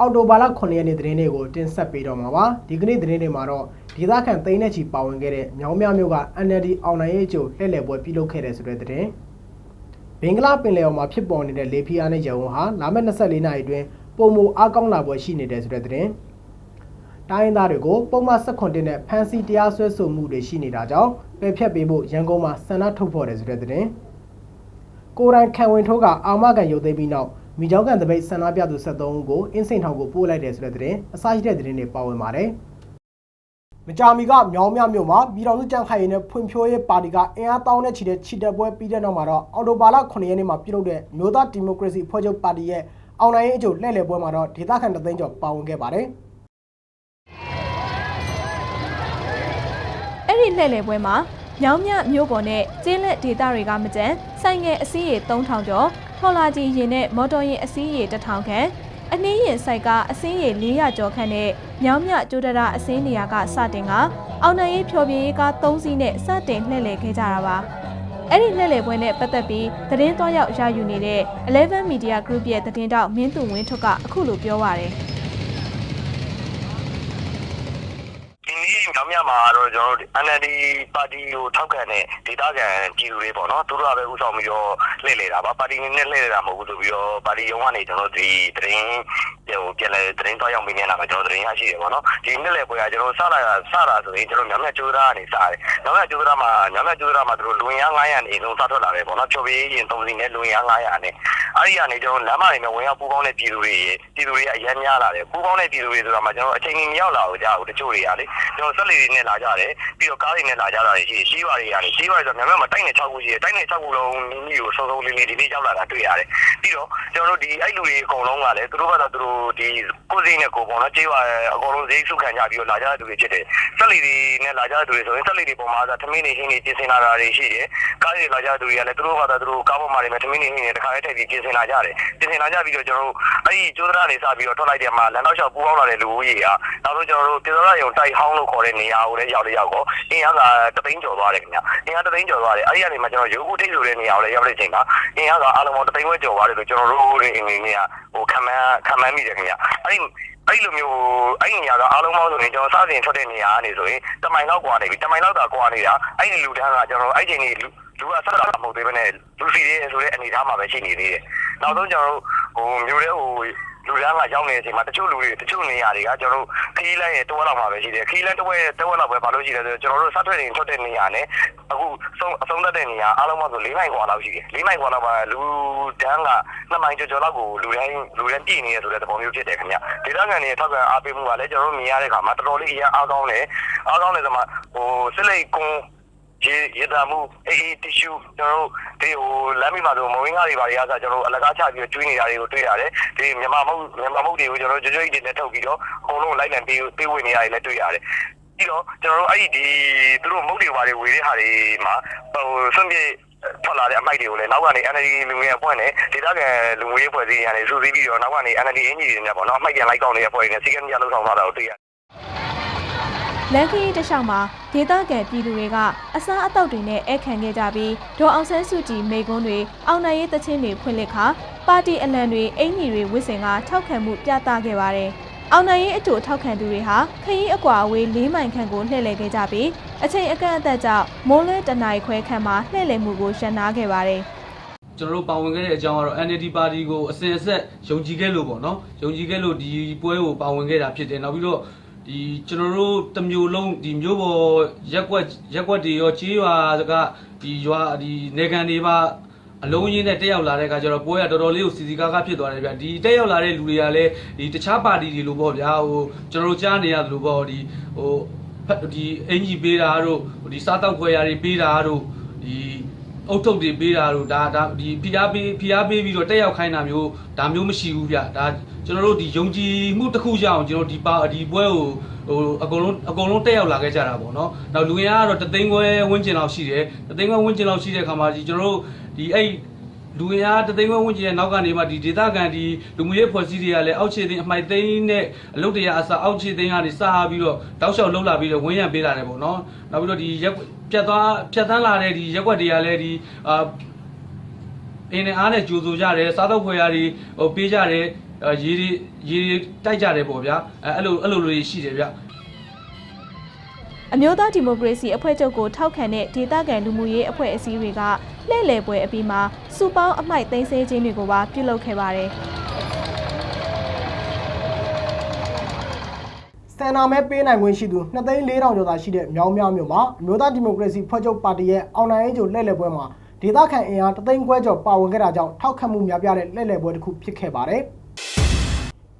အော်တိုဘာလ9ရက်နေ့သတင်းတွေကိုတင်ဆက်ပေးတော့မှာပါဒီကနေ့သတင်းတွေမှာတော့ဒေသခံသိန်းနဲ့ချီပါဝင်ခဲ့တဲ့မြောင်းမြမျိုးက NLD အောင်နိုင်ရေးအကျိုးလှည့်လည်ပွဲပြုလုပ်ခဲ့တဲ့ဆိုတဲ့သတင်းဘင်္ဂလားပင်လယ်အော်မှာဖြစ်ပေါ်နေတဲ့လေဖိအားနဲ့ရဝုံဟာလာမယ့်24နာရီအတွင်းပုံမအားကောင်းလာပွဲရှိနေတဲ့ဆိုတဲ့သတင်းတိုင်းရင်းသားတွေကိုပုံမှန်16တင်နဲ့ဖန်စီတရားစွဲဆိုမှုတွေရှိနေတာကြောင့်ပယ်ဖြတ်ပေးဖို့ရန်ကုန်မှာဆန္ဒထုတ်ဖော်တယ်ဆိုတဲ့သတင်းကိုရိုင်းခံဝင်ထိုးကအာမခံရုပ်သိမ်းပြီးနောက် မိကြောင်းကန်တပိတ်ဆန္ဒပြသူ73ဦးကိုအင်းစိန်ထောင်ကိုပို့လိုက်တယ်ဆိုတဲ့သတင်းအစရှိတဲ့သတင်းတွေပါဝင်ပါတယ်။မကြာမီကမြောင်းမြမြို့မှာပြည်တော်စုကြံ့ခိုင်ရေးနဲ့ဖွံ့ဖြိုးရေးပါတီကအင်အားတောင်းတဲ့ချီတဲ့ချီတက်ပွဲပြီးတဲ့နောက်မှာတော့အော်တိုဘာလ9ရက်နေ့မှာပြုလုပ်တဲ့မြို့သားဒီမိုကရေစီဖွဲ့ချုပ်ပါတီရဲ့အောင်နိုင်ရေးအကျိုးလှည့်လည်ပွဲမှာတော့ဒေသခံတသိန်းကျော်ပါဝင်ခဲ့ပါတယ်။အဲ့ဒီလှည့်လည်ပွဲမှာမြောင်းမြမြို့ပေါ်နဲ့ကျင်းလက်ဒေသတွေကမကျန်ဆိုင်ငယ်အစည်းရေ3000ကျော် ထော်လာကြီးရင်နဲ့မော်တော်ယာဉ်အစည်းရေ1000ခန့်အနှင်းရင်ဆိုင်ကအစင်းရေ400ကျော်ခန့်နဲ့မြောင်းမြကျိုးတရအစင်းနေရာကစတင်ကအောင်နိုင်ရေးဖြော်ပြရေးကား3စီးနဲ့စတင်လှည့်လည်ခဲ့ကြတာပါအဲ့ဒီလှည့်လည်ပွဲနဲ့ပတ်သက်ပြီးသတင်းတော်ရောက်ရယူနေတဲ့ Eleven Media Group ရဲ့သတင်းတောက်မင်းသူဝင်းထွတ်ကအခုလိုပြောပါရယ် ဒီနေ့ မြောင်မြမှာတော့ကျွန်တော်တို့ NLD ပါတီကိုထောက်ခံတဲ့ဒေသခံပြည်သူတွေပေါ့နော်သူတို့ကပဲဥဆောင်ပြီးတော့လှည့်လေတာပါပါတီနဲ့လှည့်လေတာမဟုတ်ဘူးဆိုပြီးတော့ပါတီရုံးကနေကျွန်တော်တို့ဒီသတင်း ဟိုပြန်လဲသတင်းသွားရောက်ပြီးနေတာမှာကျွန်တော်သတင်းရရှိတယ်ပေါ့နော်ဒီနေ့လေပွဲကကျွန်တော်စလာစလာဆိုရင်ကျွန်တော်မြောင်မြကျိုးသားကနေစားတယ်မြောင်မြကျိုးသားမှာမြောင်မြကျိုးသားမှာသူတို့လူရင်း900နေဆုံးစားထွက်လာတယ်ပေါ့နော်ဖြိုပေးရင်3စီနဲ့လူရင်း900နဲ့အဲ့ဒီကနေကျွန်တော်လမ်းမတွေနဲ့ဝင်ရောက်ပူးပေါင်းတဲ့ပြည်သူတွေပြည်သူတွေကအများများလာတယ်ပူးပေါင်းတဲ့ပြည်သူတွေဆိုတာမှာကျွန်တော်အချိန်ကြီးမရောက်လာဘူးကြာဘူးတချို့တွေကလေကျွန်တော်ဆက်လေတွေနဲ့လာကြတယ်ပြီးတော့ကားတွေနဲ့လာကြတာတွေရှိရှိပါတွေကနေရှိပါတွေဆိုမြန်မာမှာတိုက်နေ6ခုရှိတယ်တိုက်နေ6ခုလုံးမိမိကိုစုံစုံလေးလေးဒီနေ့ရောက်လာတာတွေ့ရတယ်ပြီးတော့ကျွန်တော်တို့ဒီအဲ့လူတွေအကုန်လုံးကလည်းသူတို့ကတော့သူတို့ဒီကိုယ်စိနဲ့ကိုယ်ပေါ့နော်ကြေးပါအကုန်လုံးဈေးစုခံကြပြီးတော့လာကြတဲ့သူတွေဖြစ်တယ်ဆက်လေတွေနဲ့လာကြတဲ့သူတွေဆိုရင်ဆက်လေတွေပေါ်မှာသမင်းနေဟင်းနေပြင်ဆင်လာတာတွေရှိတယ်ကားတွေလာကြတဲ့သူတွေကလည်းသူတို့ကတော့သူတို့ကားပေါ်မှာနေမဲ့သမင်းနေဟင်းနေတခါလေးထည့်ပြီးပြင်ဆင်လာကြတယ်ပြင်ဆင်လာကြပြီးတော့ကျွန်တော်တို့အဲ့ဒီကျိုးဒရာနေစပြီးတော့ထွက်လိုက်တဲ့မှာလမ်းတော့လျှောက်ပူပေါင်းလာတဲ့လူဦးရေကနောက်ဆုံးကျွန်တော်တို့ပြည်တော်ရယုံတိုက်ဟောင်းလို့ခေါ်တဲ့နေရာကိုလည်းရောက်လေရောက်တော့အင်းအားကတသိန်းကျော်သွားတယ်ခင်ဗျအင်းအားတသိန်းကျော်သွားတယ်အဲ့ဒီကနေမှကျွန်တော်ရုပ်ခုထိတ်ဆိုတဲ့နေရာကိုလည်းရောက်တဲ့အချိန်မှာအင်းအားကအလုံးပေါင်းတသိန်းဝဲကျော်သွားတယ်လို့ကျွန်တော်တို့တွေအနေနဲ့ဟိုခံမှန်းခံမှန်းမိတယ်ခင်ဗျအဲ့ဒီအဲ့လိုမျိုးအဲ့ဒီနေရာကအားလုံးပေါင်းဆိုရင်ကျွန်တော်စတင်ထွက်တဲ့နေရာကနေဆိုရင်တမိုင်လောက်ကွာနေပြီတမိုင်လောက်သာကွာနေတာအဲ့ဒီလူတန်းကကျွန်တော်အဲ့ချိန်ကြီးလူကဆက်တာမဟုတ်သေးဘဲနဲ့လူစီရဲဆိုတဲ့အနေအထားမှာပဲရှိနေသေးတယ်နောက်ဆုံးကျွန်တော်တို့ဟိုမျိုးတဲ့ဟို လူတန်းကရောက်နေတဲ့အချိန်မှာတချို့လူတွေတချို့နေရာတွေကကျွန်တော်တို့ခီးလန်းရဲ့တဝက်လောက်မှာပဲရှိတယ်ခီးလန်းတဝက်တဝက်လောက်ပဲဘာလို့ရှိလဲဆိုတော့ကျွန်တော်တို့စထွက်နေထွက်တဲ့နေရာနဲ့အခုဆုံးအဆုံးသက်တဲ့နေရာအားလုံးပေါင်းဆို၄မိုင်ခွာလောက်ရှိတယ်၄မိုင်ခွာလောက်မှာလူတန်းက၂မိုင်ကျော်ကျော်လောက်ကိုလူတန်းလူတန်းပြည်နေရဆိုတဲ့သဘောမျိုးဖြစ်တယ်ခင်ဗျဒေသခံတွေထောက်ခံအားပေးမှုကလည်းကျွန်တော်တို့မြင်ရတဲ့အခါမှာတော်တော်လေးအများအားကောင်းတယ်အားကောင်းတယ်ဆိုမှဟိုစစ်လိတ်ကွန် ရေရတာမှုအေးအေးတီရှူကျွန်တော်တို့ဒီဟိုလမ်းမမှာဆိုမဝင်းကားတွေပါရအားကျွန်တော်တို့အလကားချပြီးတော့ကျွေးနေတာတွေကိုတွေ့ရတယ်ဒီမြန်မာမုတ်မြန်မာမုတ်တွေကိုကျွန်တော်တို့ကြွကြွကြီးတွေနဲ့ထုတ်ပြီးတော့အကုန်လုံးလိုက်လံပေးပေးဝင်နေရတယ်လည်းတွေ့ရတယ်ပြီးတော့ကျွန်တော်တို့အဲ့ဒီသူတို့မုတ်တွေပါတွေဝေတဲ့ဟာတွေမှာဟိုစွန့်ပြေထွက်လာတဲ့အမိုက်တွေကိုလည်းနောက်ကနေ NLD လူငယ်အဖွဲ့နဲ့ဒေသခံလူငွေအဖွဲ့အစည်းတွေကနေစုစည်းပြီးတော့နောက်ကနေ NLD အင်ဂျီတွေနဲ့ပေါ့နော်အမိုက်ပြန်လိုက်ကောင်းနေတဲ့အဖွဲ့တွေနဲ့စီကံကြလောက်ဆောင်လာတာကိုတွေ့ရတယ် လန်ခရီးတစ်လျှောက်မှာဒေသခံပြည်သူတွေကအစားအသောက်တွေနဲ့ဧည့်ခံခဲ့ကြပြီးဒေါ်အောင်ဆန်းစုကြည်မိကွန်းတွေအောင်နိုင်ရေးတချင်းတွေဖွင့်လှစ်ခါပါတီအလံတွေအင်ကြီးတွေဝစ်စင်ကထောက်ခံမှုပြသခဲ့ပါတယ်။အောင်နိုင်ရေးအတူထောက်ခံသူတွေဟာခရီးအကွာအဝေး၄မိုင်ခန့်ကိုလှည့်လည်ခဲ့ကြပြီးအချိန်အကန့်အသတ်ကြောင့်မိုးလွဲတနာရီခွဲခန့်မှာလှည့်လည်မှုကိုရှင်းနာခဲ့ပါတယ်။ကျွန်တော်တို့ပါဝင်ခဲ့တဲ့အကြောင်းကတော့ NLD ပါတီကိုအစဉ်အဆက်ယုံကြည်ခဲ့လို့ပေါ့နော်ယုံကြည်ခဲ့လို့ဒီပွဲကိုပါဝင်ခဲ့တာဖြစ်တယ်နောက်ပြီးတော့ ဒီကျွန်တော်တို့တစ်မျိုးလုံးဒီမျိုးပေါ်ရက်ကွက်ရက်ကွက်တွေရောကြေးရွာကဒီရွာဒီနေကန်တွေပါအလုံးရင်းနဲ့တက်ရောက်လာတဲ့အခါကျတော့ပွဲကတော်တော်လေးကိုစီစီကားကားဖြစ်သွားတယ်ဗျဒီတက်ရောက်လာတဲ့လူတွေကလည်းဒီတခြားပါတီတွေလိုပေါ့ဗျာဟိုကျွန်တော်တို့ကြားနေရတယ်လို့ပေါ့ဒီဟိုဖက်ဒီအင်ကြီးပေးတာတို့ဒီစားတောက်ခွဲရာတွေပေးတာတို့ဒီ အုတ်ထုတ်တွေပေးတာတို့ဒါဒါဒီဖိအားပေးဖိအားပေးပြီးတော့တက်ရောက်ခိုင်းတာမျိုးဒါမျိုးမရှိဘူးဗျဒါကျွန်တော်တို့ဒီယုံကြည်မှုတစ်ခုရအောင်ကျွန်တော်ဒီပါဒီပွဲကိုဟိုအကုန်လုံးအကုန်လုံးတက်ရောက်လာခဲ့ကြတာပေါ့နော်နောက်လူငယ်ကတော့တသိန်းခွဲဝန်းကျင်လောက်ရှိတယ်တသိန်းခွဲဝန်းကျင်လောက်ရှိတဲ့ခါမှာဒီကျွန်တော်တို့ဒီအဲ့ လူငယ်အားတသိန်းခွဲဝန်းကျင်ရဲ့နောက်ကနေမှဒီဒေသခံဒီလူမှုရေးဖွဲ့စည်းတွေကလည်းအောက်ခြေသိန်းအမိုက်သိန်းနဲ့အလုပ်တရားအစားအောက်ခြေသိန်းကနေစပြီးတော့တောက်လျှောက်လှုပ်လာပြီးတော့ဝန်းရံပေးလာတယ်ပေါ့နော်နောက်ပြီးတော့ဒီရက်ပြတ်သွားဖြတ်တန်းလာတဲ့ဒီရက်ွက်တွေကလည်းဒီအာအင်းနဲ့အားနဲ့ကြိုဆိုကြတယ်စားတော့ဖွယ်ရာတွေဟိုပေးကြတယ်အဲရေတွေရေတွေတိုက်ကြတယ်ပေါ့ဗျာအဲအဲ့လိုအဲ့လိုလေးရှိတယ်ဗျအမျိုးသားဒီမိုကရေစီအဖွဲ့ချုပ်ကိုထောက်ခံတဲ့ဒေသခံလူမှုရေးအဖွဲ့အစည်းတွေက လှည့်လည်ပွဲအပြီးမှာစူပေါင်းအမိုက်သိမ်းဆည်းခြင်းတွေကိုပါပြုလုပ်ခဲ့ပါတယ်။စင်နာမဲပေးနိုင်ခွင့်ရှိသူ2သိန်း4000ကျော်သာရှိတဲ့မြောင်းမြမြို့မှာအမျိုးသားဒီမိုကရေစီဖွဲ့ချုပ်ပါတီရဲ့အောင်နိုင်ရေးကျိုလှည့်လည်ပွဲမှာဒေသခံအင်အား3သိန်းခွဲကျော်ပါဝင်ခဲ့တာကြောင့်ထောက်ခံမှုများပြားတဲ့လှည့်လည်ပွဲတစ်ခုဖြစ်ခဲ့ပါတယ်။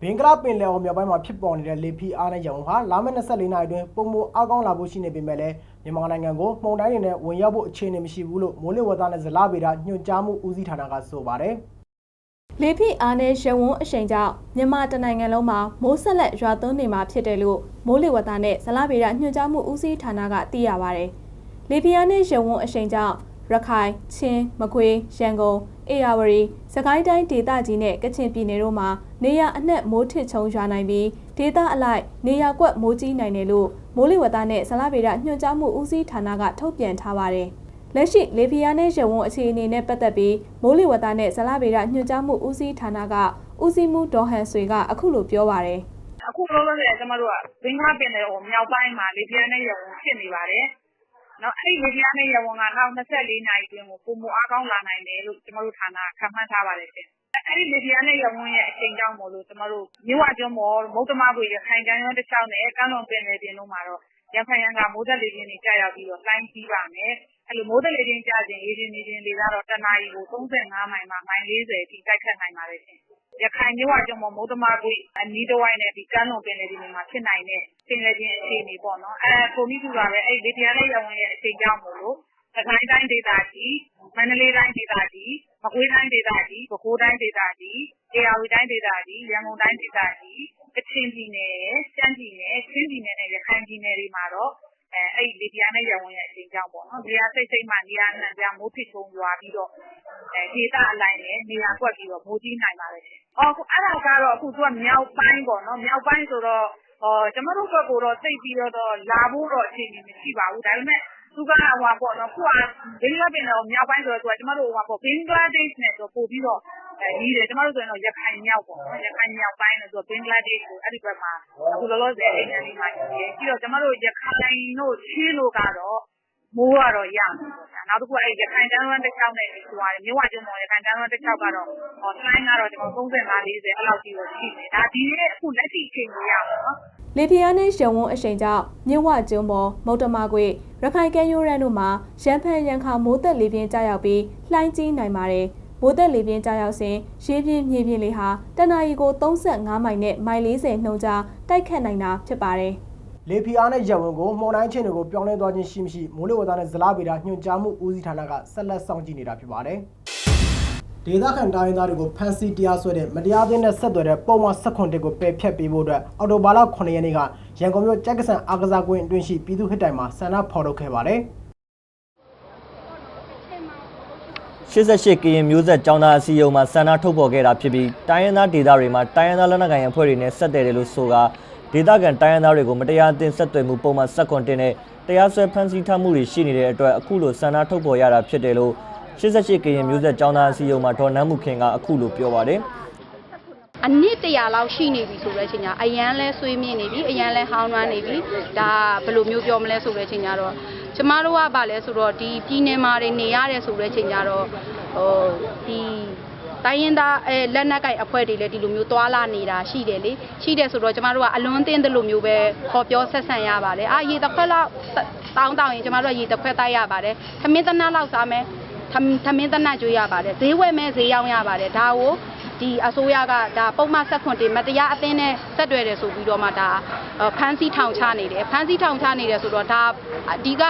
ဘင်္ဂလားပင်လယ်အော်မြောက်ပိုင်းမှာဖြစ်ပေါ်နေတဲ့လေဖီအားနဲ့ရောင်ဟာလာမယ့်24နာရီအတွင်းပုံမအားကောင်းလာဖို့ရှိနေပေမဲ့လည်းမြန်မာနိုင်ငံကိုမှုန်တိုင်းတွေနဲ့ဝင်ရောက်ဖို့အခြေအနေမရှိဘူးလို့မိုးလေဝသနဲ့ဇလဗေဒညွှန်ကြားမှုဦးစီးဌာနကဆိုပါတယ်။လေဖိအားနဲ့ရဝန်းအရှိန်ကြောင့်မြန်မာတနိုင်ငံလုံးမှာမိုးဆက်လက်ရွာသွန်းနေမှာဖြစ်တယ်လို့မိုးလေဝသနဲ့ဇလဗေဒညွှန်ကြားမှုဦးစီးဌာနကသိရပါဗျ။လေဖိအားနဲ့ရဝန်းအရှိန်ကြောင့် ရခိုင်၊ချင်း၊မကွေး၊ရန်ကုန်၊အေရဝတီ၊စကိုင်းတိုင်းဒေသကြီးနဲ့ကချင်ပြည်နယ်တို့မှာနေရအနှက်မိုးထစ်ချုံရွာနိုင်ပြီးဒေသအလိုက်နေရကွက်မိုးကြီးနိုင်တယ်လို့မိုးလေဝသနဲ့ဇလဗေဒညွှန်ကြားမှုဦးစီးဌာနကထုတ်ပြန်ထားပါတယ်။လက်ရှိလေဖီယာနဲ့ရဝုံအခြေအနေနဲ့ပတ်သက်ပြီးမိုးလေဝသနဲ့ဇလဗေဒညွှန်ကြားမှုဦးစီးဌာနကဦးစီးမှုဒေါ်ဟန်ဆွေကအခုလိုပြောပါရယ်အခုလောလောဆယ်ကျွန်တော်တို့ကဘင်္ဂလားပင်လယ်ကိုမြောက်ပိုင်းမှာလေပြင်းနဲ့ရဝုံဖြစ်နေပါတယ်။နော် အဲ့ဒီ လေပြင်းနဲ့ရဝုံကနောက်24နာရီအတွင်းကိုပုံမအားကောင်းလာနိုင်တယ်လို့ ကျွန်တော်တို့ဌာနက ခန့်မှန်းထားပါတယ်ရှင်။အဲ့ဒီ လေပြင်းနဲ့ရဝုံရဲ့အချိန်ကြောင့်မို့လို့ ကျွန်တော်တို့ မြို့ဝကျွန်းပေါ် မုတ်တမကွေရခိုင်ကမ်းရိုးတစ်လျှောက်နဲ့ ကမ်းလွန်ပင်လယ်ပြင်တို့မှာတော့ရန်ဖန်ရန်ကမိုးသက်လေပြင်းတွေကြာရောက်ပြီးတော့လိုင်းကြီးပါမယ်။အဲ့လို မိုးသက်လေပြင်းကြာခြင်းရေပြင်းနေခြင်းတွေကတော့ တနာရီကို35မိုင်မှ မိုင်40အထိ တိုက်ခတ်နိုင်ပါတယ်ရှင်။ရခိုင်မြို့ဝကျွန်းပေါ် မုဒ္ဓမာကွေအနီးတစ်ဝိုက်နဲ့ဒီကမ်းလွန်ပင်လယ်ပြင်တွေမှာ ဖြစ်နိုင်တဲ့ ပင်လယ်ပြင်အခြေအနေပေါ့နော်အဲပုံမိစုပါပဲအဲ့ဒီလေပြန်နဲ့ရဝင်ရဲ့အချိန်ကြောင့်မို့လို့သခိုင်းတိုင်းဒေသကြီး မန္တလေးတိုင်းဒေသကြီး မကွေးတိုင်းဒေသကြီး ပဲခူးတိုင်းဒေသကြီးအေရဝတီတိုင်းဒေသကြီး ရန်ကုန်တိုင်းဒေသကြီး ကချင်ပြည်နယ် ရှမ်းပြည်နယ် ချင်းပြည်နယ်နဲ့ ရခိုင်ပြည်နယ်တွေမှာတော့ အဲအဲ့ဒီလေပြန်နဲ့ရဝင်ရဲ့အချိန်ကြောင့်ပေါ့နော် နေရာစိတ်စိတ်မှနေရာနှံပြမိုးဖြစ်ချုံရွာပြီးတော့အဲဒေသအလိုက်နဲ့နေရာကွက်ပြီးတော့ မိုးကြီးနိုင်ပါတယ်ရှင်။အော်အဲ့ဒါကတော့ အခု သူက မြောက်ပိုင်းပေါ့နော် မြောက်ပိုင်းဆိုတော့ဟောကျမတို့ဘက်ကတော့ သိပြီးတော့ လာဖို့တော့ အခြေအနေ မရှိပါဘူး ဒါပေမဲ့ သူကဟိုပါပေါ့နော်ခုကဘင်္ဂလားပင်လယ်ကိုမြောက်ပိုင်းဆိုတော့သူကကျမတို့ဟိုပါပေါ့ဘင်္ဂလားဒေ့ရှ်နဲ့ဆိုပို့ပြီးတော့အဲကြီးတယ် ကျမတို့ဆိုရင်တော့ ရခိုင်မြောက်ပေါ့နော် ရခိုင်မြောက်ပိုင်းလို့ဆိုဘင်္ဂလားဒေ့ရှ်ကိုအဲ့ဒီဘက်မှာ အခုလောလောဆယ်အဲ့ဒီနေရာမှာရှိတယ် ပြီးတော့ ကျမတို့ ရခိုင်တို့ ချင်းတို့ကတော့ မိုးကတော့ရမယ်ပေါ့ဗျာနောက်တစ်ခုအဲ့ရခိုင်တန်းရန်တစ်ချောင်းနဲ့ဒီဟိုမြဝကျွန်းပေါ် ရခိုင်တန်းရန်တစ်ချောင်းကတော့ဟောဆိုင်းကတော့ကျွန်တော်35 40အဲ့လောက်ကြီးတော့ရှိတယ် ဒါဒီနေ့အခုလက်ရှိအချိန်ကိုရပါတော့လေဖီယာနဲ့ရဝုံအရှိန်ကြောင့် မြစ်ဝကျွန်းပေါ် မုတ်တမကွေရခိုင်ကမ်းရိုးရန်တို့မှာရန်ဖန်ရန်ခါ မိုးသက်လေပြင်းကြာရောက်ပြီး လှိုင်းကြီးနိုင်ပါတယ် မိုးသက်လေပြင်းကြာရောက်စဉ် ရေပြင်းမြေပြင်းလေဟာ တနအီကို35မိုင်နဲ့ မိုင်40နှုန်းကြား တိုက်ခတ်နိုင်တာဖြစ်ပါတယ် လေဖီအားနဲ့ရဝံကိုမှုန်တိုင်းချင်းတွေကိုပြောင်းလဲသွားခြင်းရှိမရှိမိုးလေဝသနဲ့ဇလားဗေဒညွှန်ကြားမှုဦးစီးဌာနကဆက်လက်စောင့်ကြည့်နေတာဖြစ်ပါတယ်။ဒေသခံတိုင်းရင်းသားတွေကိုဖမ်းဆီးတရားစွဲတဲ့မတရားသင်းနဲ့ဆက်သွယ်တဲ့ပုံမှန်16တက်ကိုပယ်ဖျက်ပေးဖို့အတွက်အော်တိုဘာလ9ရက်နေ့ကရန်ကုန်မြို့ကြက်ကဆန်အားကစားကွင်းအတွင်းရှိပြည်သူ့ဟစ်တိုင်မှာဆန္ဒဖော်ထုတ်ခဲ့ပါတယ်။88ကရင်မျိုးဆက်ចောင်းသားအစည်းအရုံးမှာဆန္ဒထုတ်ဖော်ခဲ့တာဖြစ်ပြီးတိုင်းရင်းသားဒေသတွေမှာတိုင်းရင်းသားလက်နက်ကိုင်အဖွဲ့တွေနဲ့ဆက်တယ်တယ်လို့ဆိုကာ ဒေသခံတိုင်းရင်းသားတွေကိုမတရားအသင်းဆက်သွယ်မှုပုံမှန်ဆက်တင်နဲ့တရားစွဲဖမ်းဆီးထားမှုတွေရှိနေတဲ့အတွက်အခုလိုဆန္ဒထုတ်ဖော်ရတာဖြစ်တယ်လို့88ကရင်မျိုးဆက်ចောင်းသားအစည်းအရုံးမှာဒေါ်နန်းမှုခင်ကအခုလိုပြောပါတယ်အနည်းတရာလောက်ရှိနေပြီဆိုတဲ့အချိန်ညာအရန်လဲဆွေးမြင့်နေပြီအရန်လဲဟောင်းနှွမ်းနေပြီဒါဘယ်လိုမျိုးပြောမလဲဆိုတဲ့အချိန်ညာတော့ကျမတို့ကဗာလဲဆိုတော့ဒီပြည်နယ်မှာနေနေရတယ်ဆိုတဲ့အချိန်ညာတော့ဟိုဒီ တိုင်းရင်သားအဲလက်နက်ကင်အဖွဲ့တွေလည်းဒီလိုမျိုးသွာလာနေတာရှိတယ်လေရှိတယ်ဆိုတော့ကျမတို့ကအလွန်တင်းတယ်လို့မျိုးပဲခေါ်ပြောဆက်ဆံရပါတယ်အာရေတစ်ခွက်လောက်တောင်းတောင်းရင်ကျမတို့ကရေတစ်ခွက်တိုက်ရပါတယ်ခမင်းတနတ်လောက်စားမယ်သမင်းတနတ်ကျွေးရပါတယ်ဈေးဝယ်မယ်ဈေးရောင်းရပါတယ်ဒါကိုဒီအစိုးရကဒါပုံမှန်ဆက်ခွန်တင်မတရားအသင်းနဲ့ဆက်တွယ်တယ်ဆိုပြီးတော့မှဒါဖမ်းဆီးထောင်ချနေတယ်ဖမ်းဆီးထောင်ချနေတယ်ဆိုတော့ဒါအဓိက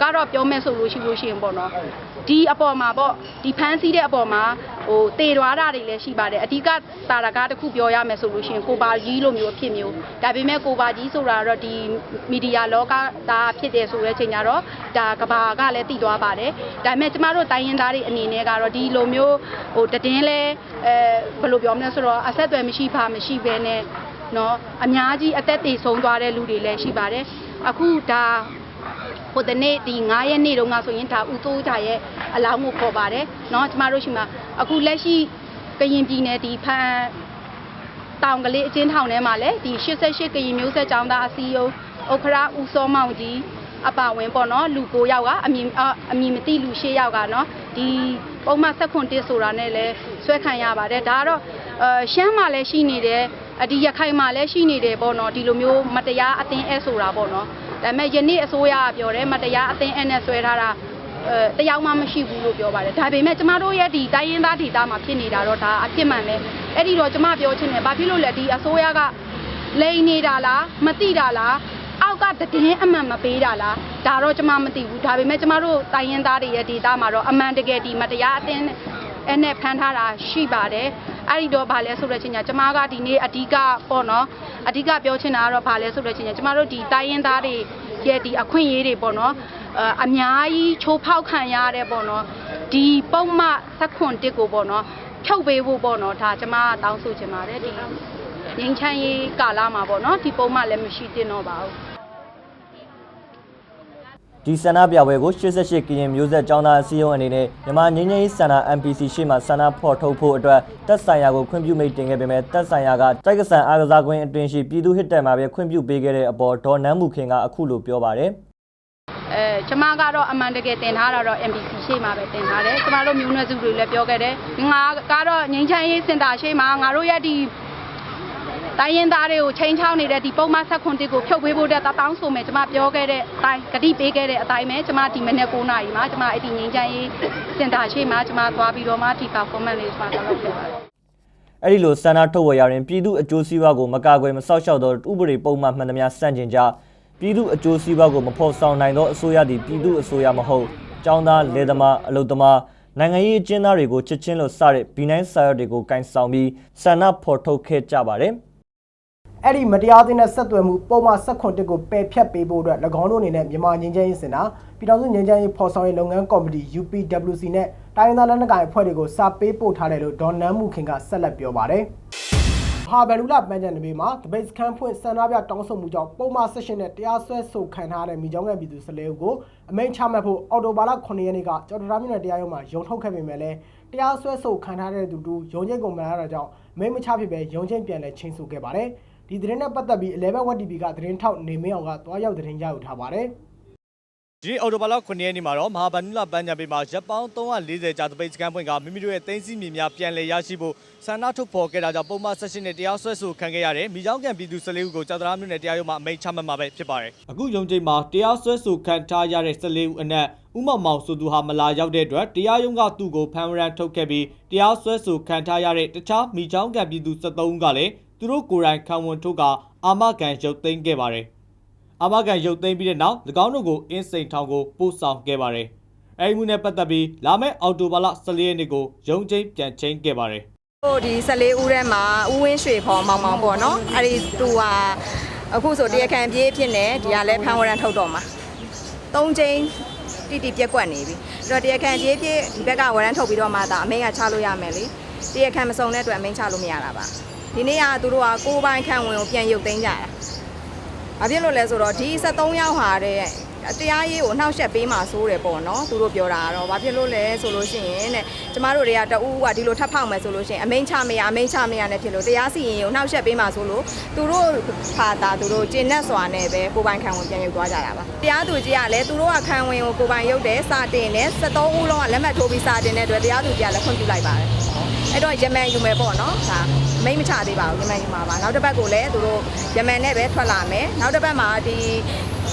ကတော့ပြောမယ်ဆိုလို့ရှိလို့ရှိရင်ပေါ့နော်ဒီအပေါ်မှာပေါ့ဒီဖမ်းဆီးတဲ့အပေါ်မှာ ဟိုတေသွားတာတွေလည်းရှိပါတယ်အဓိကတာရကားတစ်ခုပြောရမယ်ဆိုလို့ရှိရင်ကိုပါကြီးလိုမျိုးအဖြစ်မျိုးဒါပေမဲ့ကိုပါကြီးဆိုတာတော့ဒီမီဒီယာလောကသားဖြစ်တယ်ဆိုတဲ့အချိန်ကျတော့ဒါကဘာကလည်းတည်သွားပါတယ်ဒါပေမဲ့ကျမတို့တိုင်းရင်းသားတွေအနေနဲ့ကတော့ဒီလိုမျိုးဟိုတည်င်းလဲအဲဘယ်လိုပြောမလဲဆိုတော့အဆက်အသွယ်မရှိပါမရှိဘဲနဲ့เนาะအများကြီးအသက်တည်ဆုံးသွားတဲ့လူတွေလည်းရှိပါတယ်အခုဒါဟိုတနေ့ဒီ9ရက်နေ့တုန်းကဆိုရင်ဒါဦးတိုးကြရဲ့အလောင်းကိုခေါ်ပါတယ်เนาะကျမတို့ရှိမှာ အခုလက်ရှိကရင်ပြည်နယ်ဒီဖန်တောင်ကလေးအချင်းထောင်ထဲမှာလည်းဒီ88ကရင်မျိုးဆက်ကျောင်းသားအစည်းအရုံးဥက္ခရာဦးစောမောင်ကြီးအပါဝင်ပေါ့နော်လူ9ယောက်ကအမည်အမည်မသိလူ10ယောက်ကနော်ဒီပုံမှန်ဆက်ခွန်တစ်ဆိုတာနဲ့လည်းဆွဲခံရပါတယ်ဒါကတော့အဲရှမ်းမှာလည်းရှိနေတယ်အဒီရခိုင်မှာလည်းရှိနေတယ်ပေါ့နော်ဒီလိုမျိုးမတရားအသင်းအဲဆိုတာပေါ့နော်ဒါပေမဲ့ယနေ့အစိုးရကပြောတယ်မတရားအသင်းအဲနဲ့ဆွဲထားတာ အဲတယောက်မှမရှိဘူးလို့ပြောပါတယ်ဒါပေမဲ့ကျမတို့ရဲ့ဒီတိုင်းရင်းသားဒေသမှာဖြစ်နေတာတော့ဒါအဖြစ်မှန်ပဲအဲ့ဒီတော့ကျမပြောချင်တယ်ဘာဖြစ်လို့လဲဒီအစိုးရကလိန်နေတာလားမသိတာလားအောက်ကတည်င်းအမှန်မပေးတာလားဒါတော့ကျမမသိဘူးဒါပေမဲ့ကျမတို့တိုင်းရင်းသားတွေရဲ့ဒေသမှာတော့အမှန်တကယ်ဒီမတရားအသင်းအဲ့နဲ့ဖမ်းထားတာရှိပါတယ်အဲ့ဒီတော့ဗာလဲဆိုတဲ့ချင်းညာကျမကဒီနေ့အဓိကပေါ့နော်အဓိကပြောချင်တာကတော့ဗာလဲဆိုတဲ့ချင်းညာကျမတို့ဒီတိုင်းရင်းသားတွေ ရဲ့ဒီအခွင့်အရေးတွေပေါ့နော်အအများကြီးချိုးဖောက်ခံရတဲ့ပေါ့နော်ဒီပုံမှဆက်ခွန်တစ်ကိုပေါ့နော်ဖြုတ်ပေးဖို့ပေါ့နော်ဒါကျမကတောင်းဆိုချင်ပါတယ်ဒီငင်းချမ်းရေးကာလမှာပေါ့နော်ဒီပုံမှလည်းမရှိသင့်တော့ပါဘူး ဒီဆန္ဒပြပွဲကို88ကရင်မျိုးဆက်ចောင်းသားအစည်းအရုံးအနေနဲ့မြန်မာငင်းငင်းရေးဆန္ဒ MPC ရှေ့မှဆန္ဒဖော်ထုတ်ဖို့အတွက်တက်ဆိုင်ရာကိုခွင့်ပြုမိတ်တင်ခဲ့ပေမဲ့တက်ဆိုင်ရာကတိုက်ကဆန်အားကစားကွင်းအတွင်းရှိပြည်သူဟစ်တက်မှာပဲခွင့်ပြုပေးခဲ့တဲ့အပေါ်ဒေါ်နန်းမူခင်ကအခုလိုပြောပါတယ်အဲကျမကတော့အမှန်တကယ်တင်ထားတာတော့ MBC ရှေ့မှာပဲတင်ထားတယ်ကျမတို့မျိုးနွယ်စုတွေလည်းပြောခဲ့တယ်ငါကတော့ငင်းချမ်းရေးစင်တာရှေ့မှာငါတို့ရဲ့ဒီ တိုင်းရင်သားတွေကိုချိန်ချောင်းနေတဲ့ဒီပုံမှန်ဆက်ခွန်တစ်ကိုဖြုတ်ပေးဖို့တဲ့တောင်းဆိုမယ်ကျမပြောခဲ့တဲ့အတိုင်းဂတိပေးခဲ့တဲ့အတိုင်းပဲကျမဒီမနေ့9နာရီမှာကျမအဲ့ဒီငင်းချမ်းရေးစင်တာရှေ့မှာကျမသွားပြီးတော့မှဒီ performance လေးကျမလုပ်ခဲ့ပါတယ်အဲ့ဒီလိုဆန္ဒထုတ်ဝေရရင်ပြည်သူအကျိုးစီးပွားကိုမကာကွယ်မဆောက်ရှောက်သောဥပဒေပုံမှန်မှန်သမျှစန့်ကျင်ကြပြည်သူအကျိုးစီးပွားကိုမဖော်ဆောင်နိုင်သောအစိုးရသည်ပြည်သူအစိုးရမဟုတ်ចောင်းသားလေသမားအလုသမားနိုင်ငံရေးအကျဉ်းသားတွေကိုချစ်ချင်းလို့စတဲ့ B9 စာရွက်တွေကိုကင်ဆောင်ပြီးဆန္ဒဖော်ထုတ်ခဲ့ကြပါတယ် အဲ့ဒီမတရားသင်းနဲ့ဆက်သွယ်မှုပုံမှန်ဆက်ခွန်တစ်ကိုပယ်ဖြတ်ပေးဖို့အတွက်၎င်းတို့အနေနဲ့မြန်မာငင်းချမ်းရေးစင်တာပြည်တော်စုငင်းချမ်းရေးဖော်ဆောင်ရေးလုပ်ငန်းကော်မတီ UPWC နဲ့တိုင်းရင်းသားလက်နက်ကိုင်အဖွဲ့တွေကိုစာပေးပို့ထားတယ်လို့ဒေါ်နန်းမှုခင်ကဆက်လက်ပြောပါတယ်။ဟာဘယ်လူလာပန်းချန်နဘေးမှာတပိတ်စခန်းဖွင့်ဆန္ဒပြတောင်းဆိုမှုကြောင့်ပုံမှန်ဆက်ရှင်နဲ့တရားစွဲဆိုခံထားတဲ့မိကြောင်းငယ်ပြည်သူ14ဦးကိုအမိန့်ချမှတ်ဖို့အော်တိုဘာလ9ရက်နေ့ကကျော်တော်မြို့နယ်တရားရုံးမှာရုံထုတ်ခဲ့ပေမဲ့လည်းတရားစွဲဆိုခံထားတဲ့သူတို့ရုံချင်းကုန်မလာတာကြောင့်မိန့်မချဖြစ်ပဲရုံချင်းပြန်လဲချင်းဆိုခဲ့ပါတယ်။ ဒီသတင်းနဲ့ပတ်သက်ပြီး11 Web TV ကသတင်းထောက်နေမင်းအောင်ကတွားရောက်သတင်းရယူထားပါတယ်။ဒီနေ့အော်တိုဘာလ9ရက်နေ့မှာတော့မဟာဗန္ဓုလပန်းချံပေးမှာရပ်ပေါင်း340ကြာတပိတ်စကန်ပွင့်ကမိမိတို့ရဲ့တင်းစီမြေများပြန်လည်ရရှိဖို့ဆန္ဒထုတ်ဖော်ခဲ့တာကြောင့်ပုံမှန်ဆက်ရှင်နဲ့တရားစွဲဆိုခံခဲ့ရတဲ့မိချောင်းကန်ပြည်သူ14ဦးကိုကြောက်တရားမြို့နယ်တရားရုံးမှာအမိန့်ချမှတ်မှာပဲဖြစ်ပါတယ်။အခုရုံးချိန်မှာတရားစွဲဆိုခံထားရတဲ့14ဦးအနက်ဥမောင်မောင်ဆိုသူဟာမလာရောက်တဲ့အတွက်တရားရုံးကသူ့ကိုဖမ်းဝရမ်းထုတ်ခဲ့ပြီးတရားစွဲဆိုခံထားရတဲ့တခြားမိချောင်းကန်ပြည်သူ73ဦးကလည်း သူတို့ကိုယ်တိုင်ခံဝန်ထုတ်ကအာမခံရုပ်သိမ်းခဲ့ပါတယ်။အာမခံရုပ်သိမ်းပြီးတဲ့နောက်၎င်းတို့ကိုအင်းစိန်ထောင်ကိုပို့ဆောင်ခဲ့ပါတယ်။အဲဒီမှုနဲ့ပတ်သက်ပြီးလာမယ့်အောက်တိုဘာလ14ရက်နေ့ကိုရုံးချင်းပြန်ချင်းခဲ့ပါတယ်။ဟိုဒီ14ဦးထဲမှာဦးဝင်းရွှေဖော်မောင်မောင်ပေါ့နော်အဲ့ဒီသူဟာအခုဆိုတရားခံပြေးဖြစ်နေဒီကလည်းဖမ်းဝရမ်းထုတ်တော့မှာ၃ချိန်တိတိပြက်ကွက်နေပြီအဲ့တော့တရားခံပြေးဖြစ်ဒီဘက်ကဝရမ်းထုတ်ပြီးတော့မှဒါအမိန့်ကချလို့ရမယ်လေတရားခံမစုံတဲ့အတွက်အမိန့်ချလို့မရတာပါ ဒီနေ့ကသူတို့ကကိုယ်ပိုင်ခံဝင်ကိုပြန်ရုပ်သိမ်းကြတာဘာဖြစ်လို့လဲဆိုတော့ဒီ73ယောက်ဟာတဲ့တရားရေးကိုနှောက်ယှက်ပေးမှဆိုးတယ်ပေါ့နော်သူတို့ပြောတာကတော့ဘာဖြစ်လို့လဲဆိုလို့ရှိရင်တဲ့ကျမတို့တွေကတအူးကဒီလိုထပ်ဖောက်မယ်ဆိုလို့ရှိရင်အမိန့်ချမရအမိန့်ချမရနဲ့ဖြစ်လို့တရားစီရင်ကိုနှောက်ယှက်ပေးမှဆိုလို့သူတို့ဖာတာသူတို့ကျင့်နဲ့စွာနဲ့ပဲကိုယ်ပိုင်ခံဝင်ပြန်ရုပ်သွားကြတာပါတရားသူကြီးကလည်းသူတို့ကခံဝင်ကိုကိုယ်ပိုင်ရုပ်တယ်စာတင်တယ်73ဦးလုံးကလက်မှတ်ထိုးပြီးစာတင်တဲ့အတွက်တရားသူကြီးကလည်းခွင့်ပြုလိုက်ပါတယ် အဲ့တော့ယမန်ယူမယ်ပေါ့နော်ဒါမိတ်မချသေးပါဘူးယမန်ယူမှာပါနောက်တစ်ပတ်ကိုလည်းသူတို့ယမန်နဲ့ပဲထွက်လာမယ်နောက်တစ်ပတ်မှာဒီ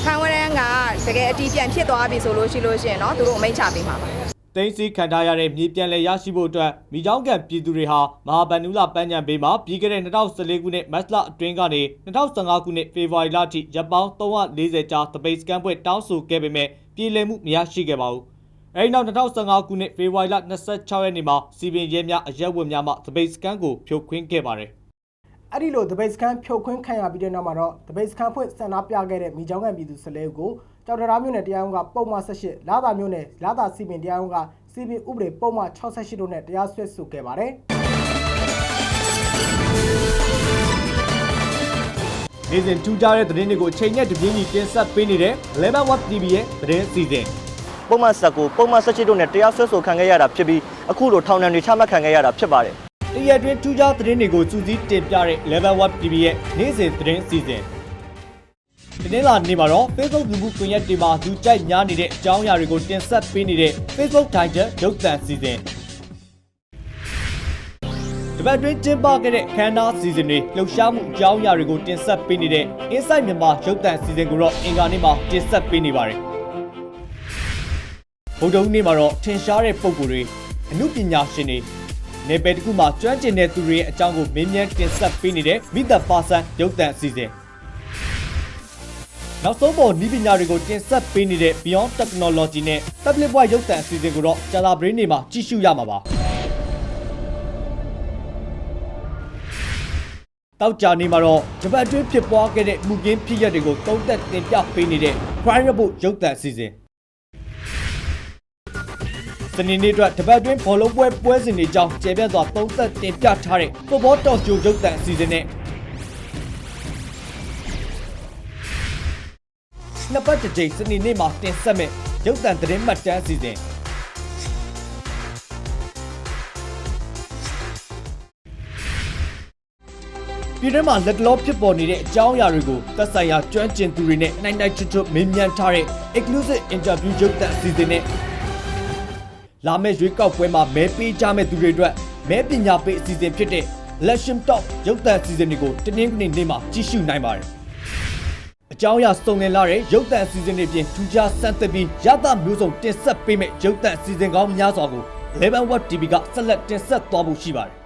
ဖန်ဝရန်ကတကယ်အတီးပြန်ဖြစ်သွားပြီဆိုလို့ရှိလို့ရှိရင်တော့သူတို့အမိန့်ချပေးမှာပါသိန်းစီခံထားရတဲ့မြေပြန်လည်ရရှိဖို့အတွက်မိချောင်းကန်ပြည်သူတွေဟာမဟာဗန္ဓုလပန်းချံပေးမှာပြီးခဲ့တဲ့2014ခုနှစ်မတ်လအတွင်းကနေ2015ခုနှစ်ဖေဖော်ဝါရီလအထိရပ်ပေါင်း340ကြာတပိတ်စကန်ပွဲတောင်းဆိုခဲ့ပေမဲ့ပြည်လည်မှုမရရှိခဲ့ပါဘူး။ အဲဒီနောက်2015ခုနှစ်ဖေဖော်ဝါရီလ26ရက်နေ့မှာစီပင်ရဲများအရက်ဝတ်များမှတပိတ်စကန်ကိုဖြိုခွင်းခဲ့ပါတယ်။အဲ့ဒီလိုတပိတ်စခန်းဖြုတ်ခွင်းခံရပြီးတဲ့နောက်မှာတော့တပိတ်စခန်းဖွင့်ဆန္ဒပြခဲ့တဲ့မိချောင်းကန်ပြည်သူ14ဦးကိုကြောက်တရားမြို့နယ်တရားရုံးကပုံမှန်18လာသာမြို့နယ်လာသာစီပင်တရားရုံးကစီပင်ဥပဒေပုံမှန်68တို့နဲ့တရားစွဲဆိုခဲ့ပါတယ်နေ့စဉ်ထူးခြားတဲ့သတင်းတွေကိုအချိန်နဲ့တပြေးညီတင်ဆက်ပေးနေတဲ့ Lemon Web TV ရဲ့သတင်းအစီအစဉ် ပုံမှန်ဆက်ကိုပုံမှန်ဆက်ချစ်တို့နဲ့တရားစွဲဆိုခံခဲ့ရတာဖြစ်ပြီးအခုလိုထောင်ဒဏ်တွေချမှတ်ခံခဲ့ရတာဖြစ်ပါတယ်တရက်တွင်ထူးခြားသတင်းတွေကိုစူးစီးတင်ပြတဲ့ Level Web TV ရဲ့နေ့စဉ်သတင်းအစီအစဉ်ဒီနေ့လာနေမှာတော့ Facebook လူမှုကွန်ရက်တွေမှာလူကြိုက်များနေတဲ့အကြောင်းအရာတွေကိုတင်ဆက်ပေးနေတဲ့ Facebook Tiger ရုပ်သံအစီအစဉ်တပတ်တွင်းကျင်းပခဲ့တဲ့ခန်းနာစီစဉ်တွေလှုပ်ရှားမှုအကြောင်းအရာတွေကိုတင်ဆက်ပေးနေတဲ့ Inside မြန်မာရုပ်သံအစီအစဉ်ကိုတော့အင်ကာနေ့မှာတင်ဆက်ပေးနေပါတယ် ဗုဒ္ဓဟူးနေ့မှာတော့ထင်ရှားတဲ့ပုံကိုယ်တွေအမှုပညာရှင်တွေနေပယ်တစ်ခုမှာကျွမ်းကျင်တဲ့သူတွေရဲ့အကြောင်းကိုမင်းမြန်းတင်ဆက်ပေးနေတဲ့မိသက်ပါဆန်ရုပ်သံအစီအစဉ်နောက်ဆုံးပေါ်ဤပညာတွေကိုတင်ဆက်ပေးနေတဲ့ Beyond Technology နဲ့ Tablet Boy ရုပ်သံအစီအစဉ်ကိုတော့ကြာလာပရင်းနေမှာကြည့်ရှုရမှာပါတောက်ကြနေမှာတော့ဂျပန်အတွင်းဖြစ်ပွားခဲ့တဲ့မှုကင်းဖြစ်ရပ်တွေကိုတုံးသက်တင်ပြပေးနေတဲ့ Crime Report ရုပ်သံအစီအစဉ် စနေနေ့အတွက်တပတ်အတွင်းဘောလုံးပွဲပွဲစဉ်တွေကြောင်းကျေပြတ်စွာသုံးသက်တင်ပြထားတဲ့ Football Talk Show ရုပ်သံအစီအစဉ်နဲ့နှစ်ပတ်တစ်ကြိမ်စနေနေ့မှာတင်ဆက်မဲ့ရုပ်သံသတင်းမှတ်တမ်းအစီအစဉ်ပြည်တွင်းမှာလက်တလောဖြစ်ပေါ်နေတဲ့အကြောင်းအရာတွေကိုသက်ဆိုင်ရာကျွမ်းကျင်သူတွေနဲ့နိုင်နိုင်ချွတ်ချွတ်မေးမြန်းထားတဲ့ exclusive interview ရုပ်သံအစီအစဉ်နဲ့ လာမယ့်ရွေးကောက်ပွဲမှာမဲပေးကြမဲ့သူတွေအတွက်မဲပညာပေးအစီအစဉ်ဖြစ်တဲ့ Election Talk ရုပ်သံအစီအစဉ်တွေကိုတင်းနှင်းကနေနေ့မှာကြည့်ရှုနိုင်ပါတယ်။အကြောင်းအရာစုံလင်လာတဲ့ရုပ်သံအစီအစဉ်တွေပြင်ထူးခြားစမ်းသပ်ပြီးရသမျိုးစုံတင်ဆက်ပေးမဲ့ရုပ်သံအစီအစဉ်ကောင်းများစွာကို Level Web TV ကဆက်လက်တင်ဆက်သွားဖို့ရှိပါတယ်